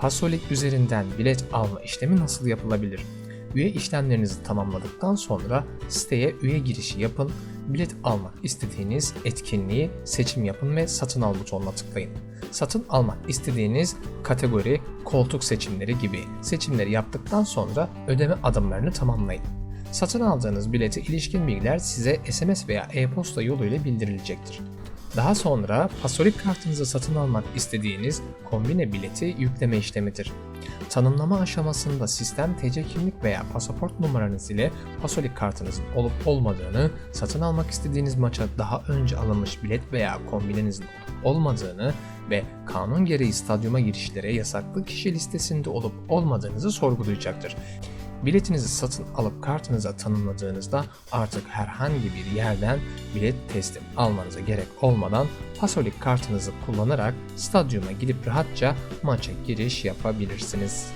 Pasolik üzerinden bilet alma işlemi nasıl yapılabilir? Üye işlemlerinizi tamamladıktan sonra siteye üye girişi yapın, bilet almak istediğiniz etkinliği seçim yapın ve satın al butonuna tıklayın. Satın almak istediğiniz kategori, koltuk seçimleri gibi seçimleri yaptıktan sonra ödeme adımlarını tamamlayın. Satın aldığınız bileti ilişkin bilgiler size SMS veya e-posta yoluyla bildirilecektir. Daha sonra Pasolik kartınızı satın almak istediğiniz kombine bileti yükleme işlemidir. Tanımlama aşamasında sistem TC kimlik veya pasaport numaranız ile Pasolik kartınızın olup olmadığını, satın almak istediğiniz maça daha önce alınmış bilet veya kombinenizin olup olmadığını ve kanun gereği stadyuma girişlere yasaklı kişi listesinde olup olmadığınızı sorgulayacaktır. Biletinizi satın alıp kartınıza tanımladığınızda artık herhangi bir yerden bilet teslim almanıza gerek olmadan Pasolik kartınızı kullanarak stadyuma gidip rahatça maça giriş yapabilirsiniz.